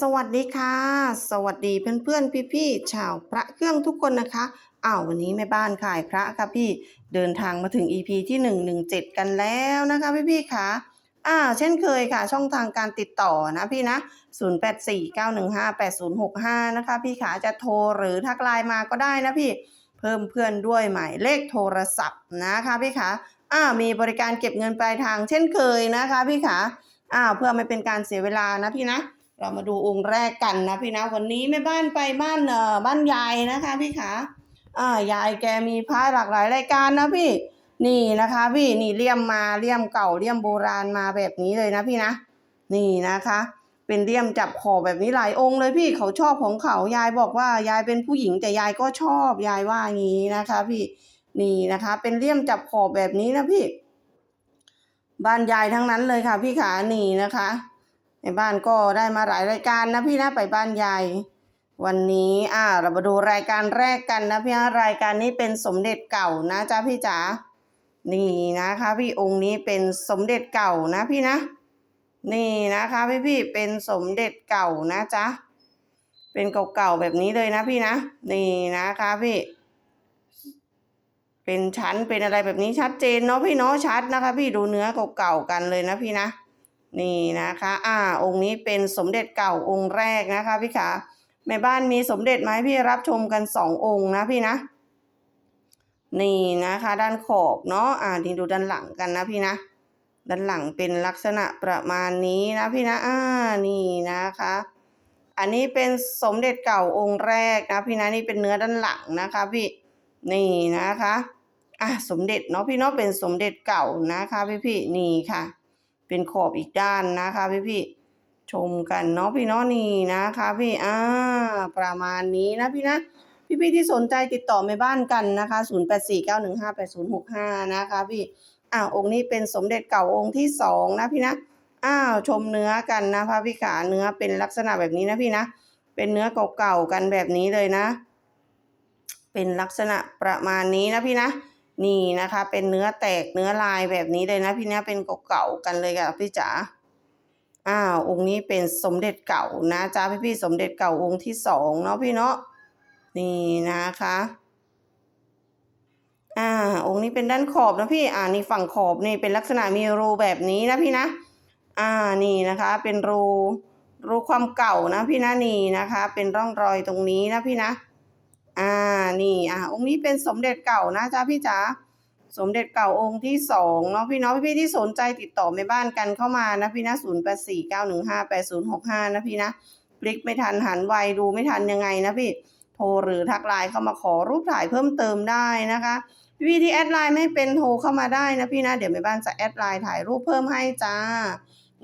สวัสดีค่ะ สวัสดีเพื่อนๆพี่ๆชาวพระเครื่องทุกคนนะคะอ้าววันนี้แม่บ้านขายพระค่ะพี่เดินทางมาถึง EP ที่ 117 กันแล้วนะคะพี่ๆค่ะอ่าเช่นเคยค่ะ ช่องทางการติดต่อนะพี่นะ 0849158065 นะคะ พี่ขาจะโทรหรือทักไลน์มาก็ได้นะพี่เพิ่มเพื่อนด้วยหมายเลขโทรศัพท์นะคะพี่ขาอ่ามีบริการเก็บเงินปลายทางเช่นเคยนะคะพี่ขาอ่าเพื่อไม่เป็นการเสียเวลานะพี่นะ เรามาดูองค์แรกกันนะพี่นะวันนี้แม่บ้านไปบ้านเอ่อบ้านยายนะคะพี่ขาอ่ายายแกมีพระหลากหลายรายการนะพี่ นี่นะคะพี่นี่เลี่ยมมาเลี่ยมเก่าเลี่ยมโบราณมาแบบนี้เลยนะพี่นะ นี่นะคะ เป็นเลี่ยมจับขอบแบบนี้หลายองค์เลยพี่เขาชอบของเขายายบอกว่ายายเป็นผู้หญิงแต่ยายก็ชอบยายว่าอย่างนี้นะคะ พี่นี่นะคะ เป็นเลี่ยมจับขอบแบบนี้นะพี่บ้านยายทั้งนั้นเลยค่ะพี่ขานี่นะคะ ในบ้านก็ได้มาหลายรายการนะพี่นะไปบ้านยายวันนี้อ่าเรามาดูรายการแรกกันนะพี่นะรายการนี้เป็นสมเด็จเก่านะจ๊ะพี่จ๋านี่นะคะพี่องค์นี้เป็นสมเด็จเก่านะพี่นะ นี่นะคะพี่พี่เป็นสมเด็จเก่านะจ๊ะเป็นเก่าๆแบบนี้เลยนะพี่นะ นี่นะคะพี่ เป็นชั้นเป็นอะไรแบบนี้ชัดเจนเนาะพี่เนาะชัดนะคะ พี่ดูเนื้อเก่าๆกันเลยนะพี่นะ นี่นะคะอ่าองค์นี้เป็นสมเด็จเก่าองค์แรกนะคะพี่ขาแม่บ้านมีสมเด็จไหมพี่รับชมกันสององค์นะพี่นะ นี่นะคะ ด้านขอบเนาะอ่านี่ดูด้านหลังกันนะพี่นะ ด้านหลังเป็นลักษณะประมาณนี้นะพี่นะอ่านี่นะคะ อันนี้เป็นสมเด็จเก่าองค์แรกนะพี่นะนี่เป็นเนื้อด้านหลังนะคะพี่นี่นะคะอะสมเด็จเนาะพี่เนาะเป็นสมเด็จเก่านะคะพี่พี่ๆนี่ค่ะ เป็นขอบอีกด้านนะคะพี่พี่ๆชมกันเนาะพี่เนาะนี่นะคะ พี่อ่าประมาณนี้นะพี่นะพี่พี่ๆที่สนใจติดต่อแม่บ้านกันนะคะ0849158065นะคะพี่อ้าวองค์นี้เป็นสมเด็จเก่าองค์ที่สองนะพี่นะอ้าวชมเนื้อกันนะคะพี่ขาเนื้อเป็นลักษณะแบบนี้นะพี่นะ เป็นเนื้อเก่าๆกันแบบนี้เลยนะ เป็นลักษณะประมาณนี้นะพี่นะ นี่นะคะ เป็นเนื้อแตกเนื้อลายแบบนี้เลยนะ พี่เนะเป็นเก่าๆกันเลยค่ะพี่จ๋าอ้าวองค์นี้เป็นสมเด็จเก่านะจ้าพี่พี่ๆสมเด็จเก่าองค์ที่สองเนาะพี่เนาะนี่นะคะอ่าองค์นี้เป็นด้านขอบนะพี่อ่านี่ฝั่งขอบนี่เป็นลักษณะมีรูแบบนี้นะพี่นะอ่านี่นะคะ เป็นรูรูความเก่านะพี่นะนี่นะคะ เป็นร่องรอยตรงนี้นะพี่นะ อ่านี่อ่าองค์นี้เป็นสมเด็จเก่านะจ๊ะพี่จ๋าสมเด็จเก่าองค์ที่สองเนาะพี่เนาะพี่ที่สนใจติดต่อแม่บ้านกันเข้ามานะพี่นะศูนย์แปดสี่เก้าหนึ่งห้าแปดศูนย์หกห้านะพี่นะพลิกไม่ทันหันไวดูไม่ทันยังไงนะพี่โทรหรือทักไลน์เข้ามาขอรูปถ่ายเพิ่มเติมได้นะคะพี่ที่แอดไลน์ไม่เป็นโทรเข้ามาได้นะพี่นะเดี๋ยวแม่บ้านจะแอดไลน์ถ่ายรูปเพิ่มให้จ้า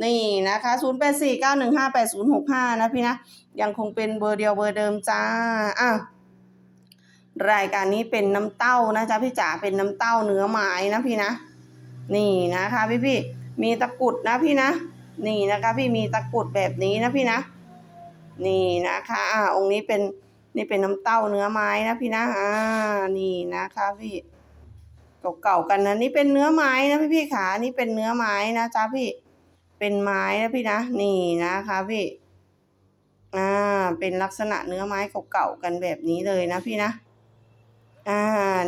นี่นะคะ 0 8 4 9 1 5 8 0 6 5 นะพี่นะ ยังคงเป็นเบอร์เดียวเบอร์เดิมจ้าอ้าว รายการนี้เป็นน้ำเต้านะจ๊ะพี่จ๋าเป็นน้ำเต้าเนื้อไม้นะพี่นะ นี่นะคะพี่พี่มีตะกุดนะพี่นะ นี่นะคะ พี่มีตะกุดแบบนี้นะพี่นะ นี่นะคะอ่าองค์นี้เป็นนี่เป็นน้ำเต้าเนื้อไม้นะพี่นะอ่านี่นะคะพี่เก่าๆกันนะนี่เป็นเนื้อไม้นะพี่พี่ขานี่เป็นเนื้อไม้นะจ๊ะพี่ เป็นไม้นะพี่นะนี่นะคะพี่อ่าเป็นลักษณะเนื้อไม้เก่าๆกันแบบนี้เลยนะพี่นะ อ่า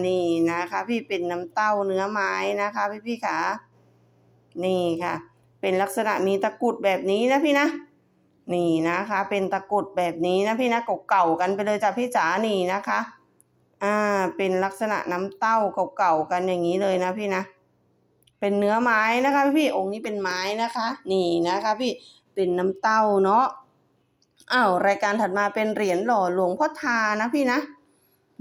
นี่นะคะ พี่เป็นน้ำเต้าเนื้อไม้นะคะ พี่พี่ขานี่ค่ะ เป็นลักษณะมีตะกุดแบบนี้นะพี่นะนี่นะคะ เป็นตะกุดแบบนี้นะพี่นะเก่าๆกันไปเลยจ้ะพี่จ๋านี่นะคะ อ่า เป็นลักษณะน้ำเต้าเก่าๆกันอย่างนี้เลยนะพี่นะเป็นเนื้อไม้นะคะ พี่พี่องค์นี้เป็นไม้นะคะ นี่นะคะ พี่เป็นน้ำเต้าเนาะอ้าวรายการถัดมาเป็นเหรียญหล่อหลวงพ่อทานะพี่นะ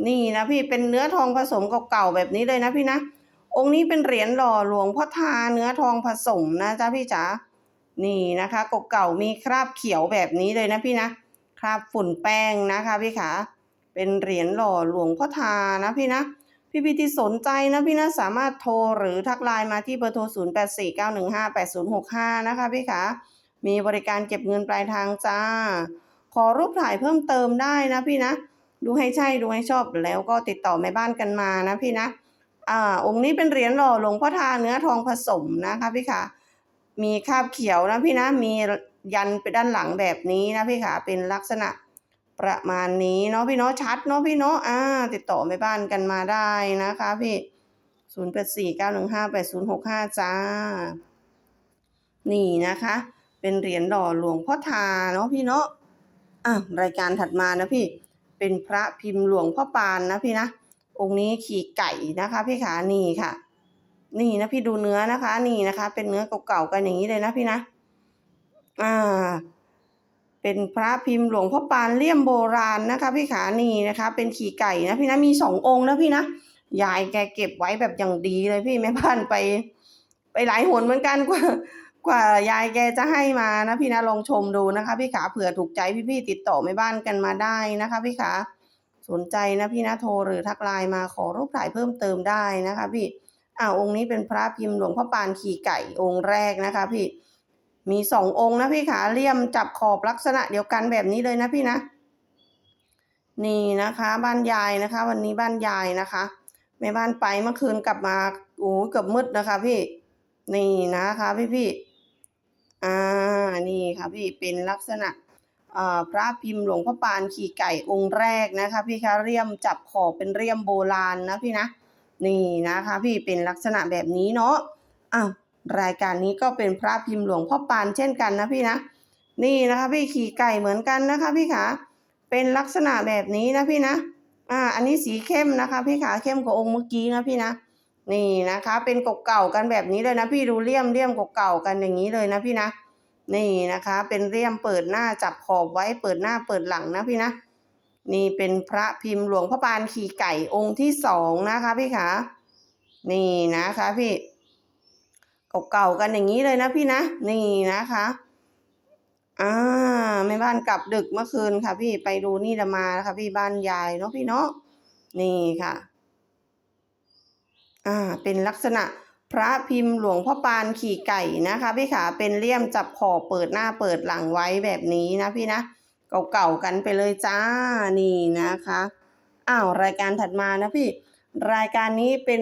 นี่นะพี่เป็นเนื้อทองผสมเก่าๆแบบนี้เลยนะพี่นะ องค์นี้เป็นเหรียญหล่อหลวงพ่อทาเนื้อทองผสมนะจ๊ะพี่จ๋า นี่นะคะเก่าๆมีคราบเขียวแบบนี้เลยนะพี่นะ คราบฝุ่นแป้งนะคะ พี่ขา เป็นเหรียญหล่อหลวงพ่อทานะพี่นะ พี่พี่ที่สนใจนะพี่นะสามารถโทรหรือทักไลน์มาที่เบอร์โทร 0 8 4 9 1 5 8 0 6 5 นะคะพี่ขามีบริการเก็บเงินปลายทางจ้า ขอรูปถ่ายเพิ่มเติมได้นะพี่นะ ดูให้ใช่ดูให้ชอบแล้วก็ติดต่อแม่บ้านกันมานะพี่นะอ่าองค์นี้เป็นเหรียญหล่อหลวงพ่อทาเนื้อทองผสมนะคะพี่ขามีคาบเขียวนะพี่นะมียันไปด้านหลังแบบนี้นะพี่ขาเป็นลักษณะประมาณนี้เนาะพี่เนาะชัดเนาะพี่เนาะอ่า ติดต่อแม่บ้านกันมาได้นะคะพี่ศูนย์แปดสี่เก้าหนึ่งห้าแปดศูนย์หกห้าจ้า นี่นะคะ เป็นเหรียญหล่อหลวงพ่อทาเนาะพี่เนาะอะรายการถัดมานะพี่ เป็นพระพิมพ์หลวงพ่อปานนะพี่นะ องค์นี้ขี่ไก่นะคะพี่ขานี่ค่ะ นี่นะพี่ดูเนื้อนะคะ นี่นะคะ เป็นเนื้อเก่าๆกันอย่างนี้เลยนะพี่นะอ่าเป็นพระพิมพ์หลวงพ่อปานเลี่ยมโบราณนะคะ พี่ขานี่นะคะ เป็นขี่ไก่นะพี่นะมีสององค์นะพี่นะยายแกเก็บไว้แบบอย่างดีเลยพี่แม่บ้านไป ไปหลายหนเหมือนกันกว่า กว่ายายแกจะให้มานะพี่นะลองชมดูนะคะ พี่ขาเผื่อถูกใจพี่ๆติดต่อแม่บ้านกันมาได้นะคะ พี่ขาสนใจนะพี่นะโทรหรือทักไลน์มาขอรูปถ่ายเพิ่มเติมได้นะคะพี่อ่าองค์นี้เป็นพระพิมพ์หลวงพ่อปานขี่ไก่องค์แรกนะคะ พี่มีสององค์นะพี่ขาเลี่ยมจับขอบลักษณะเดียวกันแบบนี้เลยนะพี่นะ นี่นะคะ บ้านยายนะคะ วันนี้บ้านยายนะคะแม่บ้านไปเมื่อคืนกลับมาโอ้เกือบมืดนะคะ พี่นี่นะคะ พี่พี่ๆ อ่านี่ค่ะพี่เป็นลักษณะพระพิมพ์หลวงพ่อปานขี่ไก่องค์แรกนะคะ พี่คะเรียมจับขอบเป็นเรียมโบราณนะพี่นะนี่นะคะ พี่เป็นลักษณะแบบนี้เนาะอ้าวรายการนี้ก็เป็นพระพิมพ์หลวงพ่อปานเช่นกันนะพี่นะ นี่นะคะพี่ขี่ไก่เหมือนกันนะคะ พี่ขาเป็นลักษณะแบบนี้นะพี่นะอ่าอันนี้สีเข้มนะคะ พี่ขาเข้มกว่าองค์เมื่อกี้นะพี่นะ นี่นะคะ เป็นเก่ากันแบบนี้เลยนะพี่ดูเลี่ยมเลี่ยมเก่ากันอย่างนี้เลยนะพี่นะนี่นะคะ เป็นเลี่ยมเปิดหน้าจับขอบไว้เปิดหน้าเปิดหลังนะพี่นะนี่เป็นพระพิมพ์หลวงพ่อปานขี่ไก่องค์ที่สองนะคะพี่ขานี่นะคะพี่เก่าๆกันอย่างนี้เลยนะพี่นะนี่นะคะอ่าแม่บ้านกลับดึกเมื่อคืนค่ะ พี่ไปดูนี่ละมานะคะพี่บ้านยายเนาะพี่เนาะนี่ค่ะ อ่าเป็นลักษณะพระพิมพ์หลวงพ่อปานขี่ไก่นะคะพี่ขาเป็นเลี่ยมจับขอบเปิดหน้าเปิดหลังไว้แบบนี้นะพี่นะเก่าๆกันไปเลยจ้านี่นะคะอ้าวรายการถัดมานะพี่ รายการนี้เป็น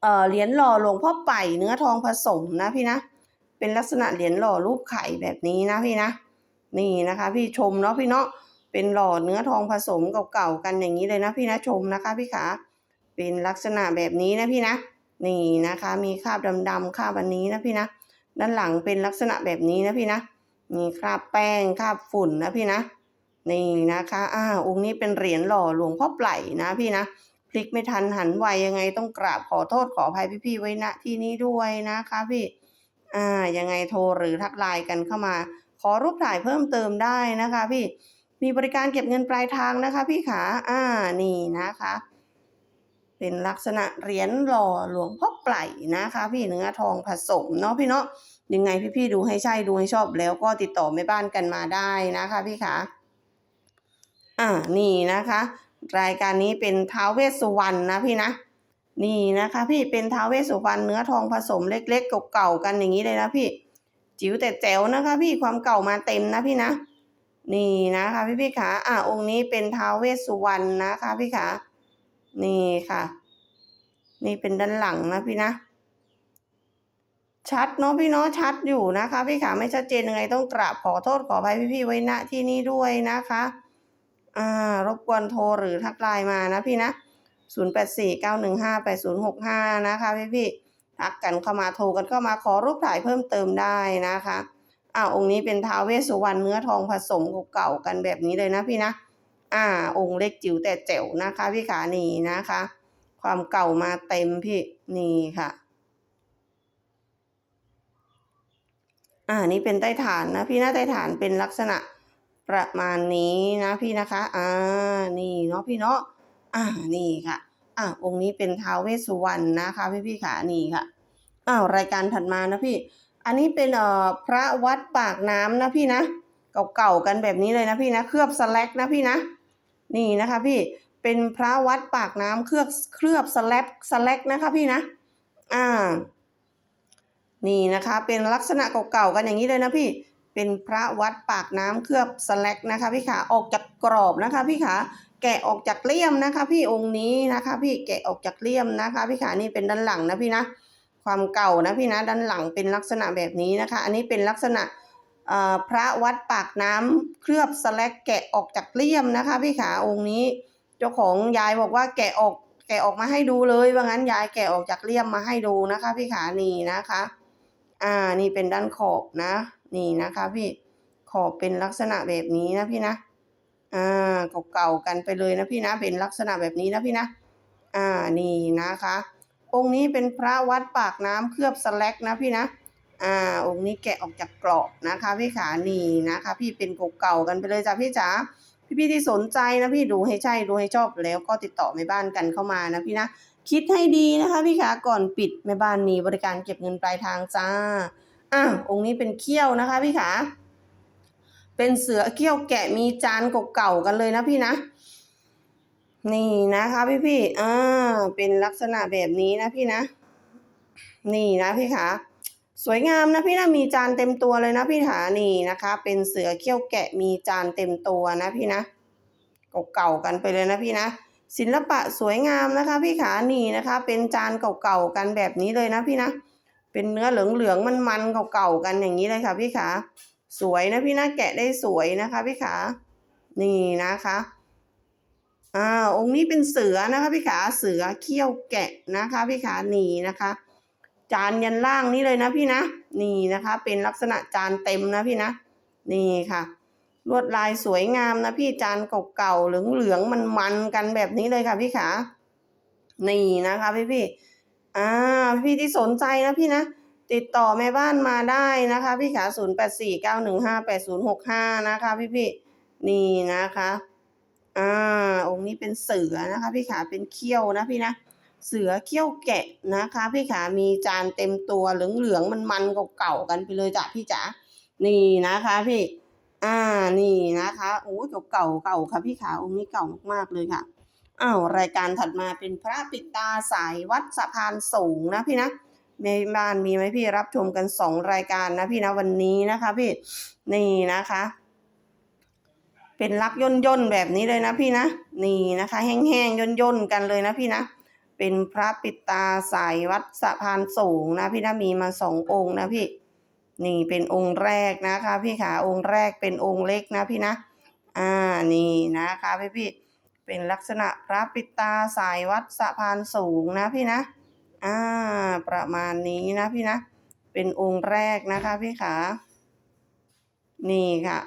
เอ่อเหรียญหล่อหลวงพ่อไป่เนื้อทองผสมนะพี่นะเป็นลักษณะเหรียญหล่อรูปไข่แบบนี้นะพี่นะนี่นะคะ พี่ชมเนาะพี่เนาะเป็นหล่อเนื้อทองผสมเก่าๆกันอย่างนี้เลยนะพี่นะชมนะคะพี่ขา เป็นลักษณะแบบนี้นะพี่นะนี่นะคะ มีคราบดำๆคราบอันนี้นะพี่นะ ด้านหลังเป็นลักษณะแบบนี้นะพี่นะ มีคราบแป้งคราบฝุ่นนะพี่นะ นี่นะคะอ่าองค์นี้เป็นเหรียญหล่อหลวงพ่อไผ่นะพี่นะพลิกไม่ทันหันไวยังไงต้องกราบขอโทษขออภัยพี่ๆไว้ณที่นี้ด้วยนะคะพี่อ่ายังไงโทรหรือทักไลน์กันเข้ามา ขอรูปถ่ายเพิ่มเติมได้นะคะ พี่มีบริการเก็บเงินปลายทางนะคะ พี่ขาอ่านี่นะคะ เป็นลักษณะเหรียญหล่อหลวงพ่อไผ่นะคะ พี่เนื้อทองผสมเนาะพี่เนาะยังไงพี่ๆดูให้ใช่ดูให้ชอบแล้วก็ติดต่อแม่บ้านกันมาได้นะคะพี่ขาอ่านี่นะคะ รายการนี้เป็นท้าวเวสสุวรรณนะพี่นะนี่นะคะ พี่เป็นท้าวเวสสุวรรณเนื้อทองผสมเล็กๆเก่าๆกันอย่างนี้เลยนะพี่ จิ๋วแต่แจ๋วนะคะ พี่ความเก่ามาเต็มนะพี่นะ นี่นะคะ พี่พี่ขาอ่าองค์นี้เป็นท้าวเวสสุวรรณนะคะ พี่ขา นี่ค่ะ นี่เป็นด้านหลังนะพี่นะ ชัดเนาะพี่เนาะชัดอยู่นะคะ พี่ขาไม่ชัดเจนยังไงต้องกราบขอโทษขออภัยพี่ๆไว้ณที่นี้ด้วยนะคะอ่ารบกวนโทรหรือทักไลน์มานะพี่นะ0 8 4 9 1 5 8 0 6 5นะคะพี่พี่ๆทักกันเข้ามาโทรกันเข้ามาขอรูปถ่ายเพิ่มเติมได้นะคะอ่าองค์นี้เป็นท้าวเวสสุวรรณเนื้อทองผสมเก่าๆกันแบบนี้เลยนะพี่นะ อ่า องค์เล็กจิ๋วแต่แจ๋วนะคะพี่ขานี่นะคะ ความเก่ามาเต็มพี่นี่ค่ะ อ่านี่เป็นใต้ฐานนะพี่นะใต้ฐานเป็นลักษณะประมาณนี้นะพี่นะคะ อ่า นี่เนาะพี่เนาะ อ่า นี่ค่ะ อ่าองค์นี้เป็นท้าวเวสสุวรรณนะคะพี่พี่ขานี่ค่ะ อ้าวรายการถัดมานะพี่ อันนี้เป็นเอ่อพระวัดปากน้ำนะพี่นะ เก่าๆกันแบบนี้เลยนะพี่นะ เคลือบสแลกนะพี่นะ นี่นะคะพี่เป็นพระวัดปากน้ำเคลือบเคลือบสแลกสแลกนะคะพี่นะอ่านี่นะคะเป็นลักษณะเก่าๆกันอย่างนี้เลยนะพี่เป็นพระวัดปากน้ำเคลือบสแลกนะคะพี่ขาออกจากกรอบนะคะพี่ขาแกะออกจากเลี่ยมนะคะ พี่องค์นี้นะคะ พี่แกะออกจากเลี่ยมนะคะ พี่ขานี่เป็นด้านหลังนะพี่นะ ความเก่านะพี่นะด้านหลังเป็นลักษณะแบบนี้นะคะ อันนี้เป็นลักษณะ พระวัดปากน้ำเคลือบสแลกแกะออกจากเลี่ยมนะคะ พี่ขาองค์นี้ เจ้าของยายบอกว่าแกะออกแกะออกมาให้ดูเลยว่างั้นยายแกะออกจากเลี่ยมมาให้ดูนะคะ พี่ขานี่นะคะ อ่านี่เป็นด้านขอบนะ นี่นะคะ พี่ขอบเป็นลักษณะแบบนี้นะพี่นะอ่าเก่าๆกันไปเลยนะพี่นะ เป็นลักษณะแบบนี้นะพี่นะอ่านี่นะคะ องค์นี้เป็นพระวัดปากน้ำเคลือบสแลกนะพี่นะ อ่าองค์นี้แกะออกจากกรอบนะคะพี่ขานีนะคะ พี่เป็นเก่าๆกันไปเลยจ้ะพี่จ๋าพี่ๆที่สนใจนะพี่ดูให้ใช่ดูให้ชอบแล้วก็ติดต่อแม่บ้านกันเข้ามานะพี่นะคิดให้ดีนะคะพี่ขาก่อนปิดแม่บ้านมีบริการเก็บเงินปลายทางจ้าอะองค์นี้เป็นเขี้ยวนะคะพี่ขาเป็นเสือเขี้ยวแกะมีจานเก่าๆกันเลยนะพี่นะ นี่นะคะพี่พี่อ่าเป็นลักษณะแบบนี้นะพี่นะ นี่นะพี่ขา สวยงามนะพี่นะมีจานเต็มตัวเลยนะพี่ขานี่นะคะ เป็นเสือเขี้ยวแกะมีจานเต็มตัวนะพี่นะเก่าๆกันไปเลยนะพี่นะศิลปะสวยงามนะคะ พี่ขานี่นะคะ เป็นจานเก่าๆกันแบบนี้เลยนะพี่นะเป็นเนื้อเหลืองๆมันๆเก่าๆกันอย่างนี้เลยค่ะ พี่ขาสวยนะพี่นะแกะได้สวยนะคะ พี่ขานี่นะคะอ่าองค์นี้เป็นเสือนะคะ พี่ขาเสือเขี้ยวแกะนะคะ พี่ขานี่นะคะ จานยันล่างนี่เลยนะพี่นะ นี่นะคะ เป็นลักษณะจานเต็มนะพี่นะ นี่ค่ะ ลวดลายสวยงามนะพี่จานเก่าๆเหลืองๆมันๆกันแบบนี้เลยค่ะพี่ขา นี่นะคะพี่พี่ๆอ่าพี่ที่สนใจนะพี่นะ ติดต่อแม่บ้านมาได้นะคะ พี่ขาศูนย์แปดสี่เก้าหนึ่งห้าแปดศูนย์หกห้านะคะ พี่พี่ๆนี่นะคะอ่าองค์นี้เป็นเสือนะคะ พี่ขาเป็นเขี้ยวนะพี่นะ เสือเขี้ยวแกะนะคะ พี่ขามีจานเต็มตัวเหลืองๆมันๆเก่าๆกันไปเลยจ้ะพี่จ๋านี่นะคะพี่อ่านี่นะคะโอ้เก่าๆเก่าค่ะพี่ขาองค์นี้เก่ามากๆเลยค่ะอ้าวรายการถัดมาเป็นพระปิดตาสายวัดสะพานสูงนะพี่นะในบ้านมีไหมพี่รับชมกันสองรายการนะพี่นะวันนี้นะคะพี่นี่นะคะ เป็นลักย่นย่นๆแบบนี้เลยนะพี่นะนี่นะคะ แห้งๆย่นย่นๆกันเลยนะพี่นะ เป็นพระปิดตาสายวัดสะพานสูงนะพี่นะมีมาสององค์นะพี่ นี่เป็นองค์แรกนะคะ พี่ขาองค์แรกเป็นองค์เล็กนะพี่นะ อ่านี่นะคะพี่พี่เป็นลักษณะพระปิดตาสายวัดสะพานสูงนะพี่นะ อ่า ประมาณนี้นะพี่นะ เป็นองค์แรกนะคะพี่ขานี่ค่ะ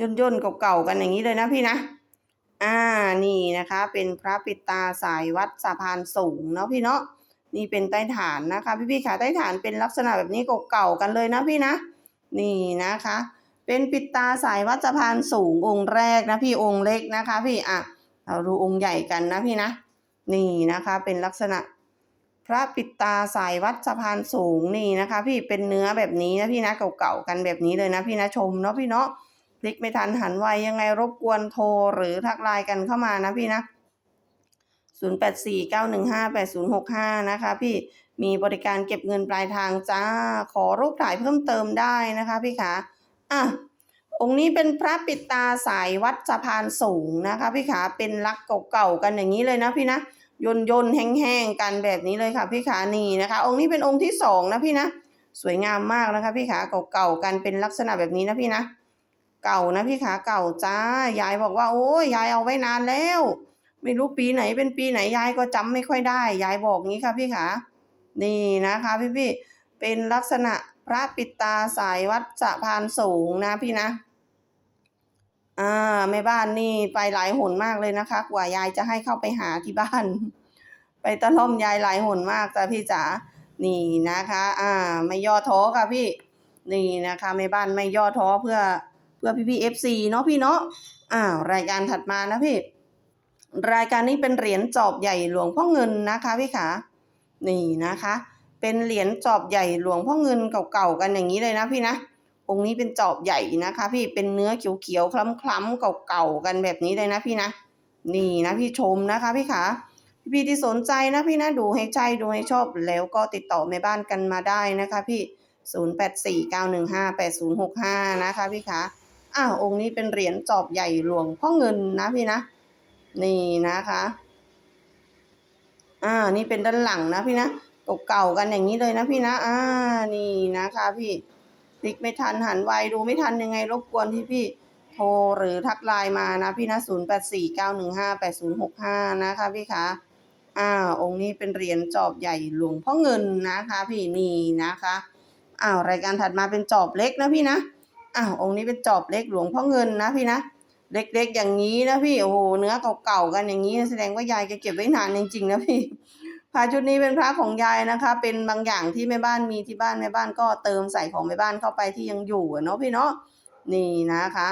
ย่นย่นๆเก่าๆกันอย่างนี้เลยนะพี่นะ อ่านี่นะคะ เป็นพระปิดตาสายวัดสะพานสูงเนาะพี่เนาะนี่เป็นใต้ฐานนะคะ พี่พี่ๆขาใต้ฐานเป็นลักษณะแบบนี้เก่าๆกันเลยนะพี่นะ นี่นะคะ เป็นปิดตาสายวัดสะพานสูงองค์แรกนะพี่องค์เล็กนะคะ พี่อะเราดูองค์ใหญ่กันนะพี่นะ นี่นะคะเป็นลักษณะพระปิดตาสายวัดสะพานสูงนี่นะคะ พี่เป็นเนื้อแบบนี้นะพี่นะเก่าๆกันแบบนี้เลยนะพี่นะชมเนาะพี่เนาะ พลิกไม่ทันหันไวยังไงรบกวนโทรหรือทักไลน์กันเข้ามานะพี่นะ 0 8 4 9 1 5 8 0 6 5 นะคะพี่มีบริการเก็บเงินปลายทางจ้า ขอรูปถ่ายเพิ่มเติมได้นะคะพี่ขาอะองค์นี้เป็นพระปิดตาสายวัดสะพานสูงนะคะพี่ขาเป็นลักเก่าๆกันอย่างนี้เลยนะพี่นะยนยนแห้งๆกันแบบนี้เลยค่ะพี่ขานี่นะคะ องค์นี้เป็นองค์ที่สองนะพี่นะ สวยงามมากนะคะพี่ขาเก่าๆกันเป็นลักษณะแบบนี้นะพี่นะ เก่านะพี่ขาเก่าจ้ายายบอกว่าโอ้ยยายเอาไว้นานแล้ว ไม่รู้ปีไหนเป็นปีไหนยายก็จำไม่ค่อยได้ ยายบอกงี้ค่ะพี่ขานี่นะคะพี่พี่เป็นลักษณะพระปิตาสายวัดสะพานสูงนะพี่นะอ่าแม่บ้านนี่ไปหลายหนมากเลยนะคะ กว่ายายจะให้เข้าไปหาที่บ้าน ไปตะล่อมยายหลายหนมากจ้ะพี่จ๋านี่นะคะ อ่า ไม่ย่อท้อค่ะพี่ นี่นะคะแม่บ้านไม่ย่อท้อเพื่อ พื่อพี่พี่เอฟซีเนาะพี่เนาะอ่ารายการถัดมานะพี่ รายการนี้เป็นเหรียญจอบใหญ่หลวงพ่อเงินนะคะพี่ขานี่นะคะ เป็นเหรียญจอบใหญ่หลวงพ่อเงินเก่าๆกันอย่างนี้เลยนะพี่นะองค์นี้เป็นจอบใหญ่นะคะ พี่เป็นเนื้อเขียวๆคล้ำๆเก่าๆกันแบบนี้เลยนะพี่นะนี่นะพี่ชมนะคะพี่ขาพี่ๆที่สนใจนะพี่นะดูให้ใจดูให้ชอบแล้วก็ติดต่อแม่บ้านกันมาได้นะคะพี่ 0849158065 นะคะพี่ขา อ้าวองค์นี้เป็นเหรียญจอบใหญ่หลวงพ่อเงินนะพี่นะ นี่นะคะอ่านี่เป็นด้านหลังนะพี่นะเก่าๆกันอย่างนี้เลยนะพี่นะ อ่า นี่นะคะพี่ติ๊กไม่ทันหันไวดูไม่ทันยังไงรบกวนที่พี่โทรหรือทักไลน์มานะพี่นะ0 8 4 9 1 5 8 0 6 5นะคะพี่คะอ่า องค์นี้เป็นเหรียญจอบใหญ่หลวงพ่อเงินนะคะ พี่นี่นะคะอ้าวรายการถัดมาเป็นจอบเล็กนะพี่นะ อ้าวองค์นี้เป็นจอบเล็กหลวงพ่อเงินนะพี่นะเล็กๆอย่างนี้นะพี่โอ้โหเนื้อเก่าๆกันอย่างนี้ แสดงว่ายายแกเก็บไว้นานจริงๆนะพี่พระชุดนี้เป็นพระของยายนะคะ เป็นบางอย่างที่แม่บ้านมีที่บ้านแม่บ้านก็เติมใส่ของแม่บ้านเข้าไปที่ยังอยู่เนาะพี่เนาะนี่นะคะ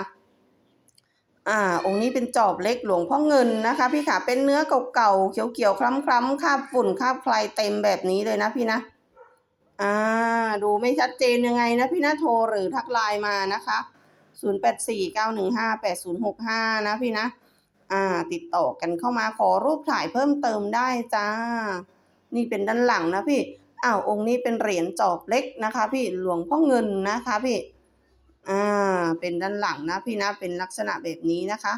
อ่า องค์นี้เป็นจอบเล็กหลวงพ่อเงินนะคะ พี่ขาเป็นเนื้อเก่าๆเขียวๆคล้ำๆคาบฝุ่นคาบใครเต็มแบบนี้เลยนะพี่นะ อ่า ดูไม่ชัดเจนยังไงนะพี่นะโทรหรือทักไลน์มานะคะ0 8 4 9 1 5 8 0 6 5นะพี่นะ อ่า ติดต่อกันเข้ามาขอรูปถ่ายเพิ่มเติมได้จ้า นี่เป็นด้านหลังนะพี่อ้าวองค์นี้เป็นเหรียญจอบเล็กนะคะ พี่หลวงพ่อเงินนะคะพี่อ่าเป็นด้านหลังนะพี่นะเป็นลักษณะแบบนี้นะคะ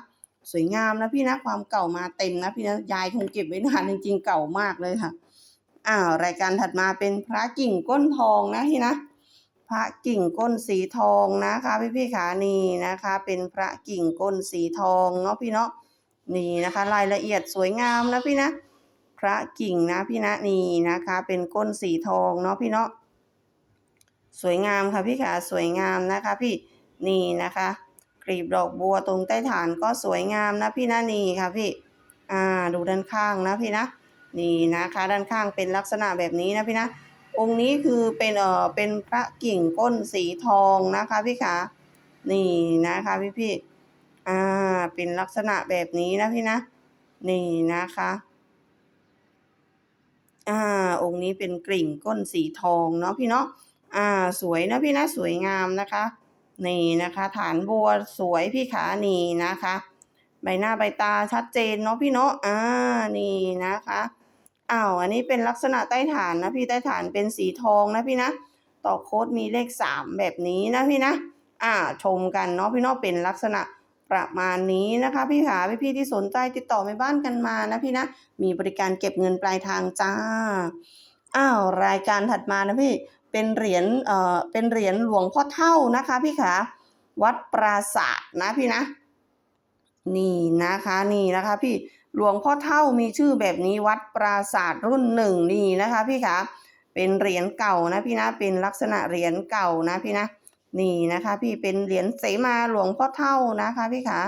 สวยงามนะพี่นะความเก่ามาเต็มนะพี่นะยายคงเก็บไว้นานจริงๆเก่ามากเลยค่ะ อ้าวรายการถัดมาเป็นพระกิ่งก้นทองนะพี่นะ พระกิ่งก้นสีทองนะคะพี่พี่ขานี่นะคะ เป็นพระกิ่งก้นสีทองเนาะพี่เนาะนี่นะคะ รายละเอียดสวยงามนะพี่นะ พระกิ่งนะพี่นะนี่นะคะ เป็นก้นสีทองเนาะพี่เนาะสวยงามค่ะพี่ขาสวยงามนะคะพี่นี่นะคะกลีบดอกบัวตรงใต้ฐานก็สวยงามนะพี่นะนี่ค่ะพี่อ่าดูด้านข้างนะพี่นะ นี่นะคะด้านข้างเป็นลักษณะแบบนี้นะพี่นะองค์นี้คือเป็นเอ่อเป็นพระกิ่งก้นสีทองนะคะพี่ขานี่นะคะพี่พี่อ่าเป็นลักษณะแบบนี้นะพี่นะนี่นะคะอ่าองค์นี้เป็นกริ่งก้นสีทองเนาะพี่เนาะอ่าสวยนะพี่นะสวยงามนะคะนี่นะคะ ฐานบัวสวยพี่ขานี่นะคะ ใบหน้าใบตาชัดเจนเนาะพี่เนาะอ่านี่นะคะ อ้าวอันนี้เป็นลักษณะใต้ฐานนะพี่ใต้ฐานเป็นสีทองนะพี่นะ ต่อโค้ดมีเลขสามแบบนี้นะพี่นะอ่าชมกันเนาะพี่เนาะเป็นลักษณะประมาณนี้นะคะพี่ขาพี่พี่ที่สนใจติดต่อแม่บ้านกันมานะพี่นะ มีบริการเก็บเงินปลายทางจ้าอ้าวรายการถัดมานะพี่เป็นเหรียญเอ่อเป็นเหรียญหลวงพ่อเท่านะคะ พี่ขาวัดปราศาสตร์นะพี่นะ นี่นะคะนี่นะคะพี่ หลวงพ่อเท่ามีชื่อแบบนี้วัดปราศาสตร์รุ่นหนึ่งนี่นะคะ พี่ขาเป็นเหรียญเก่านะพี่นะเป็นลักษณะเหรียญเก่านะพี่นะนี่นะคะ พี่เป็นเหรียญเสมาหลวงพ่อเท่านะคะ พี่ขา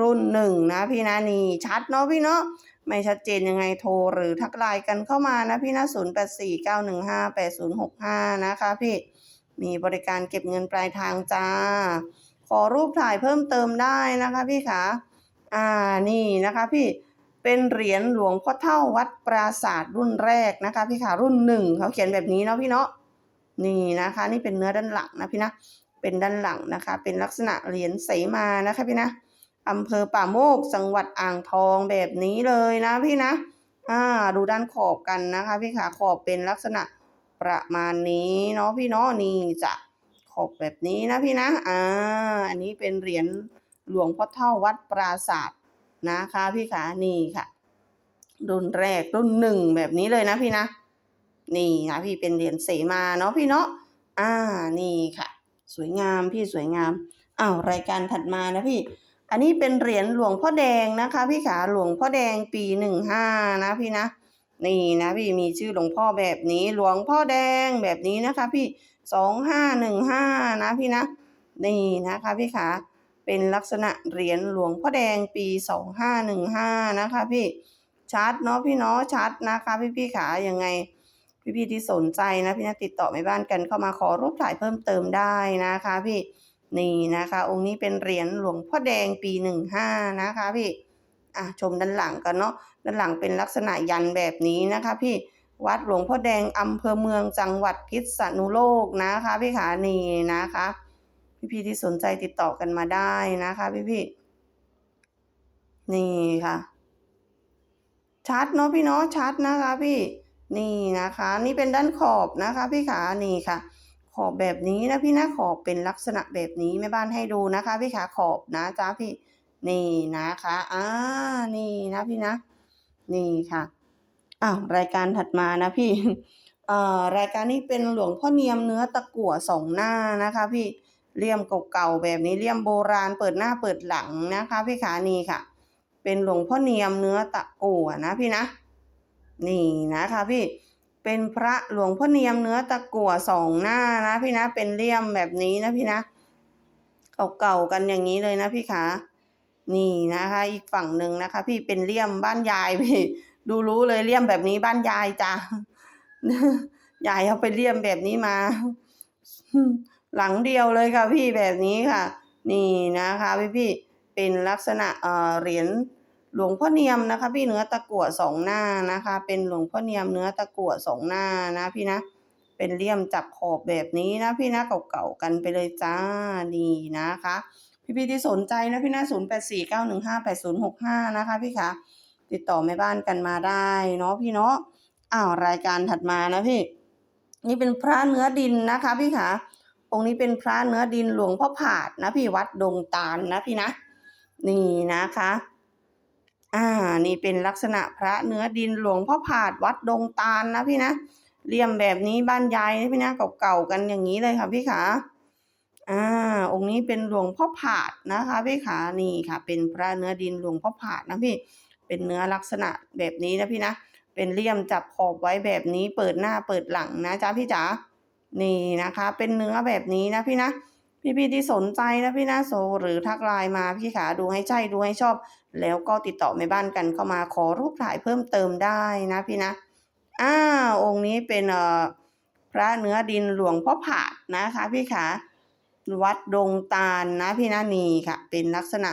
รุ่นหนึ่งนะพี่นะนี่ชัดเนาะพี่เนาะไม่ชัดเจนยังไงโทรหรือทักไลน์กันเข้ามานะพี่นะ0 8 4 9 1 5 8 0 6 5นะคะพี่มีบริการเก็บเงินปลายทางจ้า ขอรูปถ่ายเพิ่มเติมได้นะคะพี่ขาอ่านี่นะคะพี่ เป็นเหรียญหลวงพ่อเท่าวัดปราศาสตร์รุ่นแรกนะคะ พี่ขารุ่นหนึ่งเขาเขียนแบบนี้เนาะพี่เนาะนี่นะคะ นี่เป็นเนื้อด้านหลังนะพี่นะเป็นด้านหลังนะคะ เป็นลักษณะเหรียญเสมานะคะพี่นะอำเภอป่าโมกจังหวัดอ่างทองแบบนี้เลยนะพี่นะอ่าดูด้านขอบกันนะคะ พี่ขาขอบเป็นลักษณะประมาณนี้เนาะพี่เนาะนี่จะขอบแบบนี้นะพี่นะอ่าอันนี้เป็นเหรียญหลวงพ่อเท่าวัดปราศาสตร์ นะคะพี่ขานี่ค่ะ รุ่นแรกรุ่นหนึ่งแบบนี้เลยนะพี่นะ นี่นะพี่เป็นเหรียญเสมาเนาะพี่เนาะอ่านี่ค่ะ สวยงามพี่สวยงามอ้าวรายการถัดมานะพี่ อันนี้เป็นเหรียญหลวงพ่อแดงนะคะ พี่ขาหลวงพ่อแดงปีหนึ่งห้านะพี่นะนี่นะพี่มีชื่อหลวงพ่อแบบนี้หลวงพ่อแดงแบบนี้นะคะ พี่สองห้าหนึ่งห้านะพี่นะนี่นะคะพี่ขา เป็นลักษณะเหรียญหลวงพ่อแดงปีสองห้าหนึ่งห้านะคะพี่ชัดเนาะพี่เนาะชัดนะคะพี่พี่ขายังไงพี่ๆที่สนใจนะพี่นะติดต่อแม่บ้านกันเข้ามาขอรูปถ่ายเพิ่มเติมได้นะคะพี่นี่นะคะ องค์นี้เป็นเหรียญหลวงพ่อแดงปีหนึ่งห้านะคะพี่อะชมด้านหลังกันเนาะด้านหลังเป็นลักษณะยันแบบนี้นะคะพี่วัดหลวงพ่อแดงอำเภอเมืองจังหวัดพิษณุโลกนะคะพี่ขานี่นะคะ พี่ๆที่สนใจติดต่อกันมาได้นะคะ พี่ๆนี่ค่ะ ชัดเนาะพี่เนาะชัดนะคะพี่นี่นะคะ นี่เป็นด้านขอบนะคะ พี่ขานี่ค่ะ ขอบแบบนี้นะพี่นะขอบเป็นลักษณะแบบนี้แม่บ้านให้ดูนะคะ พี่ขาขอบนะจ้าพี่นี่นะคะอ่านี่นะพี่นะ นี่ค่ะอ้าวรายการถัดมานะพี่เอ่อรายการนี้เป็นหลวงพ่อเนียมเนื้อตะกั่วสองหน้านะคะ พี่ เลี่ยมเก่าๆแบบนี้เลี่ยมโบราณเปิดหน้าเปิดหลังนะคะพี่ขานี่ค่ะ เป็นหลวงพ่อเนียมเนื้อตะกั่วนะพี่นะ นี่นะคะพี่เป็นพระหลวงพ่อเนียมเนื้อตะกั่วสองหน้านะพี่นะเป็นเลี่ยมแบบนี้นะพี่นะเก่าๆกันอย่างนี้เลยนะพี่ขานี่นะคะ อีกฝั่งหนึ่งนะคะ พี่เป็นเลี่ยมบ้านยายพี่ ดูรู้เลยเลี่ยมแบบนี้บ้านยายจ้ะยายเอาไปเลี่ยมแบบนี้มา หลังเดียวเลยค่ะพี่แบบนี้ค่ะ นี่นะคะพี่พี่เป็นลักษณะเอ่อเหรียญหลวงพ่อเนียมนะคะ พี่เนื้อตะกั่วสองหน้านะคะ เป็นหลวงพ่อเนียมเนื้อตะกั่วสองหน้านะพี่นะ เป็นเลี่ยมจับขอบแบบนี้นะพี่นะเก่าๆกันไปเลยจ้านี่นะคะ พี่ๆที่สนใจนะพี่นะศูนย์แปดสี่เก้าหนึ่งห้าแปดศูนย์หกห้านะคะพี่คะติดต่อแม่บ้านกันมาได้เนาะพี่เนาะอ้าวรายการถัดมานะพี่ นี่เป็นพระเนื้อดินนะคะพี่คะ องค์นี้เป็นพระเนื้อดินหลวงพ่อผาดนะพี่วัดดงตาลนะพี่นะ นี่นะคะ อ่า นี่เป็นลักษณะพระเนื้อดินหลวงพ่อผาดวัดดงตาลนะพี่นะเลี่ยมแบบนี้บ้านยายนะพี่นะเก่าๆกันอย่างนี้เลยค่ะพี่ขาอ่า องค์นี้เป็นหลวงพ่อผาดนะคะพี่ขานี่ค่ะ เป็นพระเนื้อดินหลวงพ่อผาดนะพี่ เป็นเนื้อลักษณะแบบนี้นะพี่นะ เป็นเลี่ยมจับขอบไว้แบบนี้เปิดหน้าเปิดหลังนะจ๊ะพี่จ๋า นี่นะคะ เป็นเนื้อแบบนี้นะพี่นะพี่ๆที่สนใจนะพี่นะโซหรือทักไลน์มาพี่ขาดูให้ใช่ดูให้ชอบ แล้วก็ติดต่อแม่บ้านกันเข้ามาขอรูปถ่ายเพิ่มเติมได้นะพี่นะอ้าวองค์นี้เป็นเอ่อพระเนื้อดินหลวงพ่อผาดนะคะ พี่ขาวัดดงตาลนะพี่นะนี่ค่ะ เป็นลักษณะ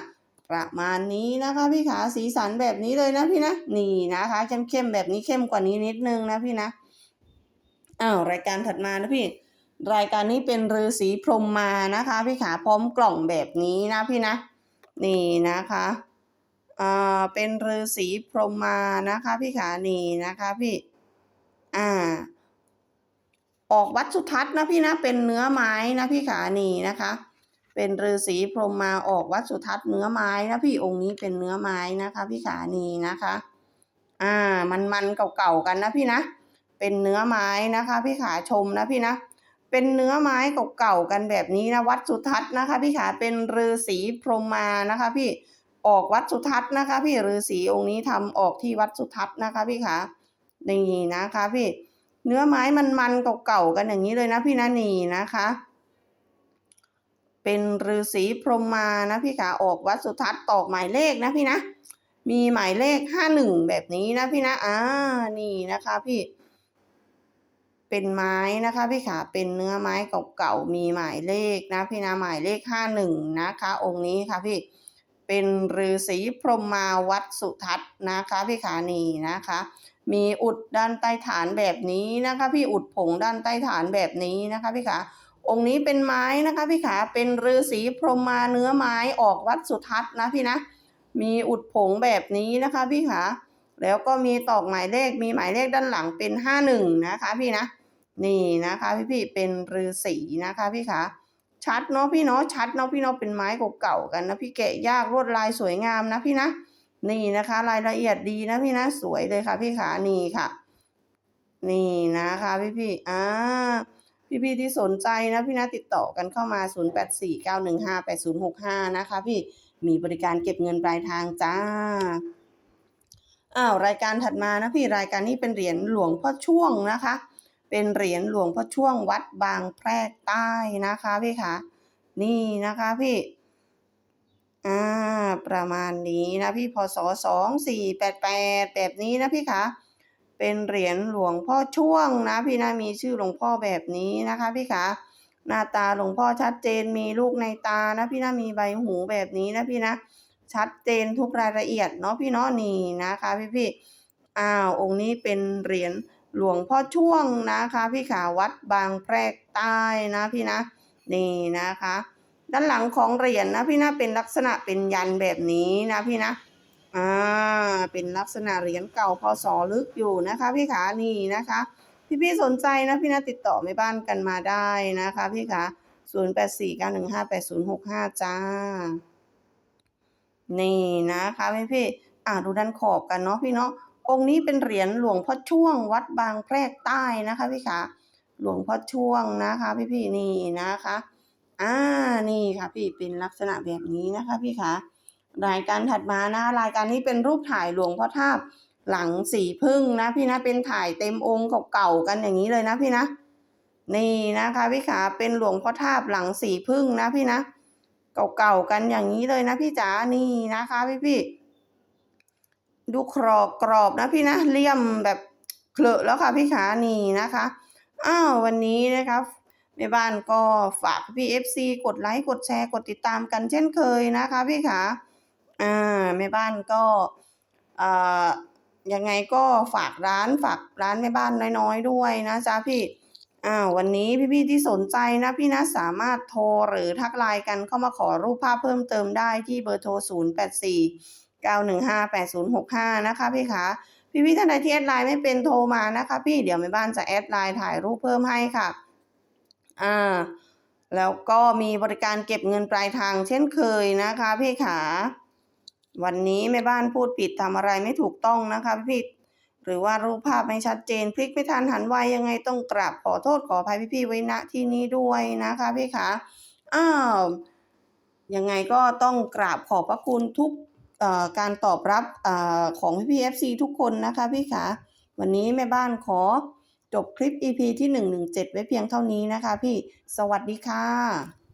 ประมาณนี้นะคะ พี่ขาสีสันแบบนี้เลยนะพี่นะนี่นะคะเข้มๆแบบนี้เข้มกว่านี้นิดนึงนะพี่นะ อ้าวรายการถัดมานะพี่ รายการนี้เป็นฤาษีพรมมานะคะ พี่ขาพร้อมกล่องแบบนี้นะพี่นะ นี่นะคะอ่าเป็นฤาษีพรมมานะคะ พี่ขานี่นะคะพี่อ่าออกวัดสุทัศน์นะพี่นะเป็นเนื้อไม้นะพี่ขานี่นะคะ เป็นฤาษีพรหมมาออกวัดสุทัศน์เนื้อไม้นะพี่องค์นี้เป็นเนื้อไม้นะคะ พี่ขานี่นะคะ อ่ามันมันเก่าๆกันนะพี่นะ เป็นเนื้อไม้นะคะพี่ขาชมนะพี่นะ เป็นเนื้อไม้เก่าๆกันแบบนี้นะวัดสุทัศน์นะคะพี่ขาเป็นฤาษีพรหมานะคะพี่ออกวัดสุทัศน์นะคะ พี่ฤาษีองค์นี้ทำออกที่วัดสุทัศน์นะคะ พี่ขานี่นะคะ พี่เนื้อไม้มันๆเก่าๆกันอย่างนี้เลยนะพี่นะนี่นะคะ เป็นฤาษีพรหมมานะพี่ขาออกวัดสุทัศน์ตอกหมายเลขนะพี่นะมีหมายเลขห้าหนึ่งแบบนี้นะพี่นะ อ่า นี่นะคะพี่ เป็นไม้นะคะพี่ขาเป็นเนื้อไม้เก่าๆมีหมายเลขนะพี่นะหมายเลขห้าหนึ่งนะคะ องค์นี้ค่ะพี่เป็นฤาษีพรหมมาวัดสุทัศน์นะคะพี่ขานีนะคะ มีอุดด้านใต้ฐานแบบนี้นะคะ พี่อุดผงด้านใต้ฐานแบบนี้นะคะพี่ขาองค์นี้เป็นไม้นะคะพี่ขาเป็นฤาษีพรหมมาเนื้อไม้ออกวัดสุทัศน์นะพี่นะมีอุดผงแบบนี้นะคะพี่ขาแล้วก็มีตอกหมายเลขมีหมายเลขด้านหลังเป็นห้าหนึ่งนะคะพี่นะ นี่นะคะพี่พี่เป็นฤาษีนะคะพี่คะชัดเนาะพี่เนาะชัดเนาะพี่เนาะเป็นไม้เก่าๆกันนะพี่แกะยากลวดลายสวยงามนะพี่นะนี่นะคะ รายละเอียดดีนะพี่นะสวยเลยค่ะพี่ขานี่ค่ะ นี่นะคะพี่พี่อ่าพี่พี่ที่สนใจนะพี่นะติดต่อกันเข้ามา 0849158065 นะคะ พี่มีบริการเก็บเงินปลายทางจ้าอ้าวรายการถัดมานะพี่รายการนี้เป็นเหรียญหลวงพ่อช่วงนะคะ เป็นเหรียญหลวงพ่อช่วงวัดบางแพรกใต้นะคะพี่คะนี่นะคะพี่อ่าประมาณนี้นะพี่พศสองสี่แปดแปดแบบนี้นะพี่คะเป็นเหรียญหลวงพ่อช่วงนะพี่นะมีชื่อหลวงพ่อแบบนี้นะคะพี่คะหน้าตาหลวงพ่อชัดเจนมีลูกในตานะพี่นะมีใบหูแบบนี้นะพี่นะชัดเจนทุกรายละเอียดเนาะพี่เนาะนี่นะคะ พี่พี่ๆอ้าวองค์นี้เป็นเหรียญ หลวงพ่อช่วงนะคะ พี่ขาวัดบางแพรกใต้นะพี่นะนี่นะคะ ด้านหลังของเหรียญนะพี่นะเป็นลักษณะเป็นยันแบบนี้นะพี่นะอ่าเป็นลักษณะเหรียญเก่าพศลึกอยู่นะคะ พี่ขานี่นะคะ พี่พี่ๆสนใจนะพี่นะติดต่อแม่บ้านกันมาได้นะคะ พี่ขาศูนย์แปดสี่เก้าหนึ่งห้าแปดศูนย์หกห้าจ้า นี่นะคะพี่พี่ๆอ่าดูด้านขอบกันเนาะพี่เนาะ องค์นี้เป็นเหรียญหลวงพ่อช่วงวัดบางแพรกใต้นะคะพี่ขาหลวงพ่อช่วงนะคะ พี่พี่นี่นะคะอ่านี่ค่ะ พี่เป็นลักษณะแบบนี้นะคะ พี่ขารายการถัดมานะรายการนี้เป็นรูปถ่ายหลวงพ่อทาบหลังสีพึ่งนะพี่นะเป็นถ่ายเต็มองค์เก่าๆกันอย่างนี้เลยนะพี่นะ นี่นะคะพี่ขาเป็นหลวงพ่อทาบหลังสีพึ่งนะพี่นะ เก่าๆกันอย่างนี้เลยนะพี่จ๋านี่นะคะ พี่พี่ ดูกรอบกรอบนะพี่นะเลี่ยมแบบเคลอะแล้วค่ะพี่ขานี่นะคะอ้าววันนี้นะครับแม่บ้านก็ฝากพี่เอฟซีกดไลค์กดแชร์กดติดตามกันเช่นเคยนะคะพี่ขาอ่าแม่บ้านก็อ่ายังไงก็ฝากร้านฝากร้านแม่บ้านน้อยๆด้วยนะจ๊ะพี่อ่าวันนี้พี่ๆที่สนใจนะพี่นะสามารถโทรหรือทักไลน์กันเข้ามาขอรูปภาพเพิ่มเติมได้ที่เบอร์โทร 0 8 4 9 1 5 8 0 6 5 นะคะพี่คะพี่ๆท่านใดที่แอดไลน์ไม่เป็นโทรมานะคะพี่เดี๋ยวแม่บ้านจะแอดไลน์ถ่ายรูปเพิ่มให้ค่ะอ่าแล้วก็มีบริการเก็บเงินปลายทางเช่นเคยนะคะพี่ขาวันนี้แม่บ้านพูดผิดทำอะไรไม่ถูกต้องนะคะพี่หรือว่ารูปภาพไม่ชัดเจนพลิกไม่ทันหันไวยังไงต้องกราบขอโทษขออภัยพี่ๆไว้ณที่นี้ด้วยนะคะพี่คะอ้าวยังไงก็ต้องกราบขอบพระคุณทุก การตอบรับเอ่อของพี่ๆ FC ทุกคนนะคะพี่คะวันนี้แม่บ้านขอจบคลิป EP ที่ 117 ไว้เพียงเท่านี้นะคะพี่สวัสดีค่ะ